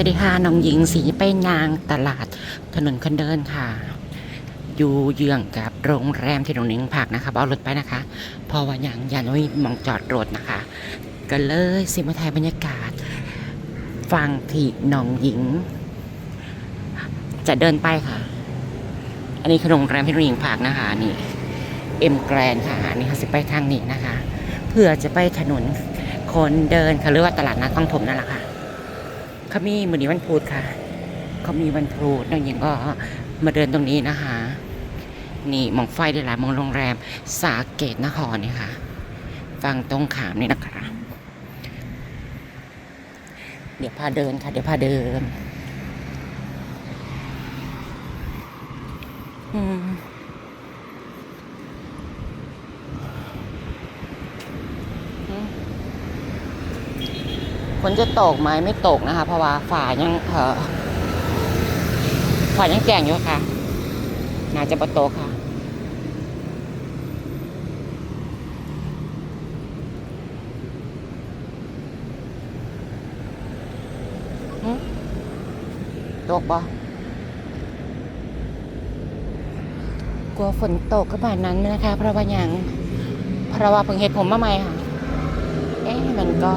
วัสดีค่ะน้องหญิงสีไปนางตลาดถนนคนเดินค่ะ อยู่เยื้องกับโรงแรมที่น้องหญิงพักนะคะเอารถไปนะคะพราะว่ายังยันไม่มองจอดรถนะคะ ก็เลยสิมาถ่ายบรรยากาศ ฟังที่น้องหญิง จะเดินไปค่ะ อันนี้คือโรงแรมที่น้องหญิงพักนะคะนี่เอ็มแกรนค่ะอันนี้ค่ะสิไปทางนี้นะคะ เพื่อจะไปถนนคนเดินค่ะหรือว่าตลาดนัดคลองถมนั่นแหละค่ะ เขามีมือนี้วันพุธค่ะ เขามีวันพุธน้องหญิงก็มาเดินตรงนี้นะคะ นี่มองไฟได้หลายมองโรงแรม สาเกตนครเนี่ยค่ะฟังตรงขามนี่นะคะ เดี๋ยวพาเดินค่ะ เดี๋ยวพาเดิน อืม ฝนจะตกไหมไม่ตกนะคะ เพราะว่าฝ่ายังเออฝ่ายังแจ้งอยู่ค่ะน่าจะประตกค่ะตกบ่กลัวฝนตกก็แบบนั้นนะคะ เพราะว่าอยังเพราะว่าเพิ่งเห็ดผมมาใหม่ค่ะ เอ๊ะมันก็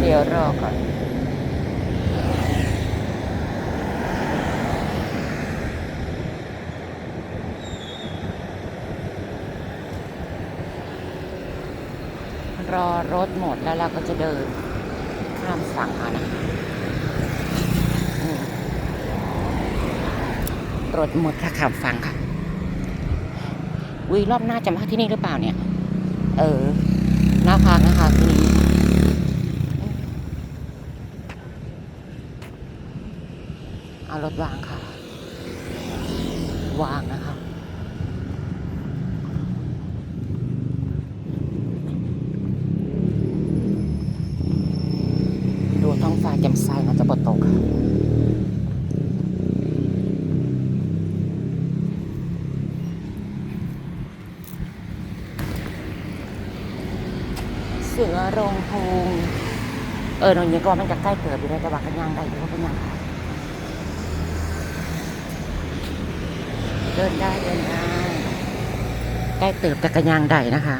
เดี๋ยวรอก่อน รอรถหม ดแล้วเราก็จะเดินข้ามฝั่งเอานะคะรถหมดค่ะข้ามฝั่งค่ะวิรอบหน้าจะมาที่นี่หรือเปล่าเนี่ย เออหน้าพักนะคะทีนี่เอารถวางค่ะ วางนะคะ ดูท้องฟ้าแจ่มใสนะจะบดตกค่ะ เสือโรงพงเออตรงนี้ก็มันจะใกล้เกิดอยู่แล้วแต่ว่ากันย่างได้อยู่ก็ยังค่ะเดินได้เดินได้ใกล้เติบแต่กันย่างได้นะคะ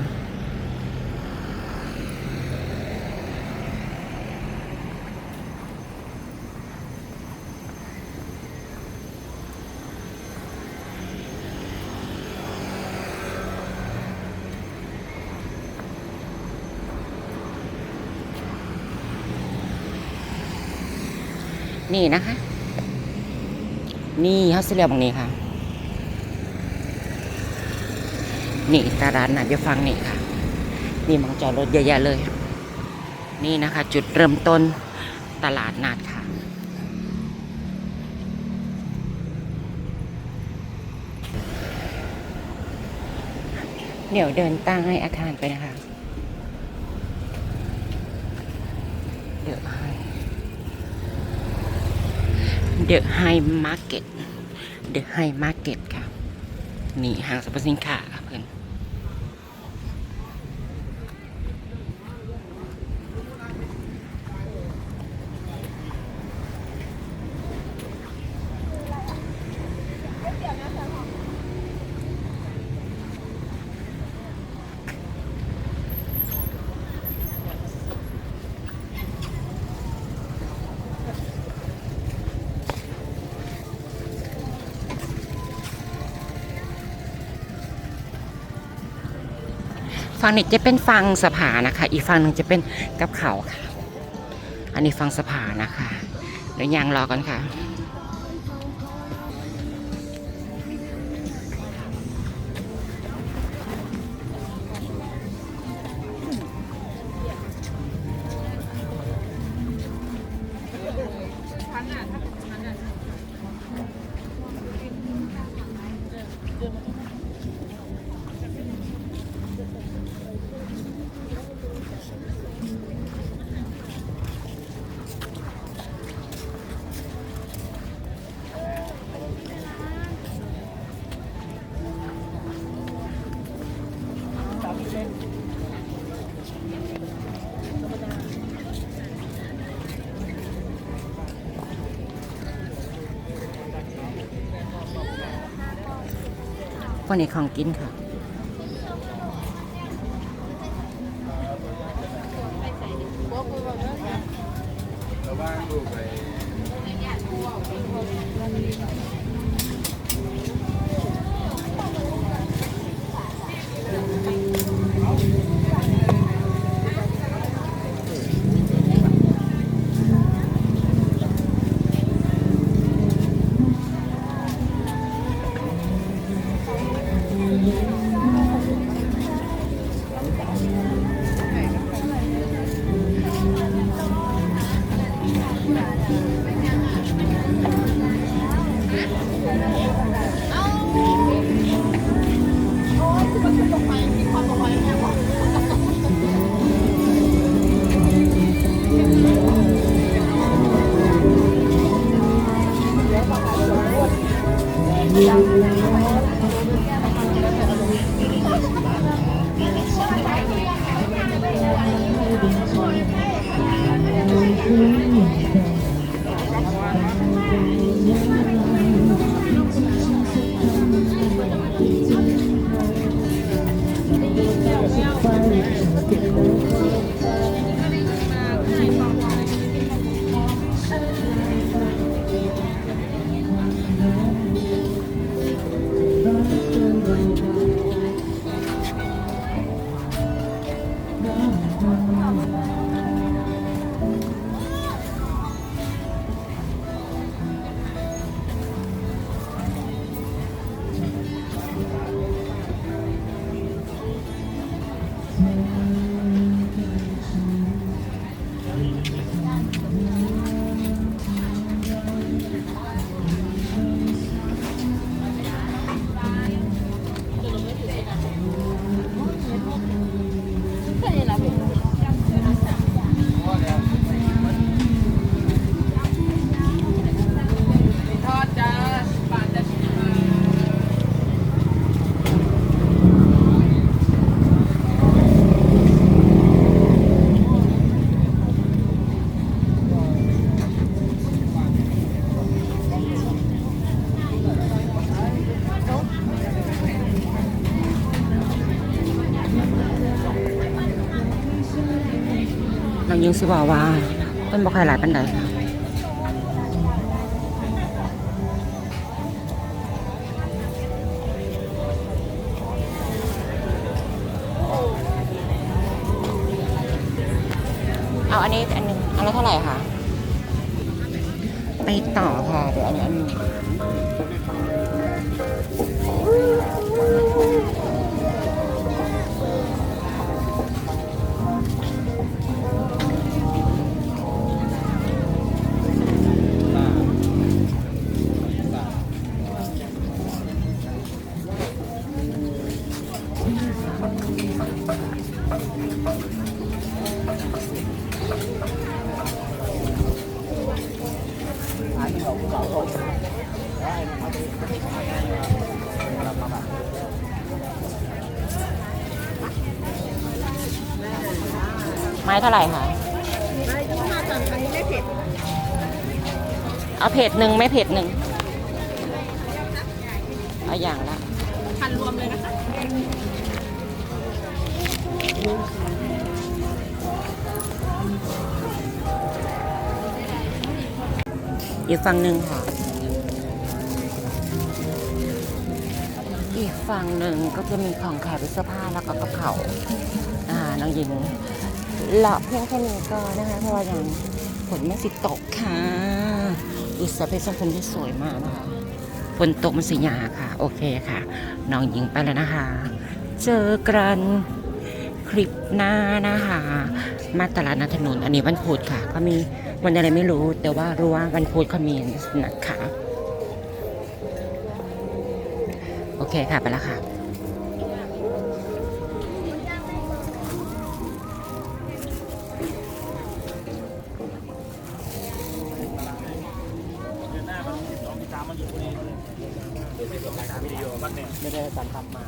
นี่นะคะ นี่เขาเสียบางนี้ค่ะ นี่ตลาดนัดจะฟังนี่ค่ะ นี่มองจอดรถเยอะแยะเลย นี่นะคะ จุดเริ่มต้นตลาดนัดค่ะ เดี๋ยวเดินตั้งให้อาคารไปนะคะ เดี๋ยวให้ เดอะไฮมาร์เก็ตเดอะไฮมาร์เก็ตค่ะ นี่ห้างสรรพสินค้าค่ะเพื่อน ฝั่งนี้จะเป็นฟังสะพานนะคะ อีกฝั่งหนึ่งจะเป็นกับเขาค่ะ อันนี้ฟังสะพานนะคะเดี๋ยวยางรอกันค่ะ วันนี้ของกินค่ะระว่างลูไป ท น้องสิบอกว่าต้นบ่ค่อยหลายปันใดค่ะเอาอันนี้อันนึงอันละเท่าไหร่คะไปต่อค่ะเดี๋ยวอันนี้อันนึง ไม้เท่าไหร่คะเอาเผ็ดหนึ่งไม่เผ็ดหนึ่งเอาอย่างละพันรวมเลยนะคะ อีกฝั่งหนึ่งค่ะ อีกฝั่งหนึ่งก็จะมีของขายเป็นเสื้อผ้าแล้วก็กระเป๋าอ่าน้องหญิงละเพียงแค่นี้ก็นะคะเพราะว่ายังฝนไม่สิตกค่ะดูสภาพสังคมที่สวยมากนะคะฝนตกมันสิยาค่ะ โอเคค่ะ น้องหญิงไปแล้วนะคะ เจอกันคลิปหน้านะคะ มาตลาดนัดถนน อันนี้วันพุธค่ะก็มีวันอะไรไม่รู้ แต่ว่ารู้ว่าวันพุธเขามีนะคะโอเคค่ะไปแล้วค่ะไม่ได้ตันทำมา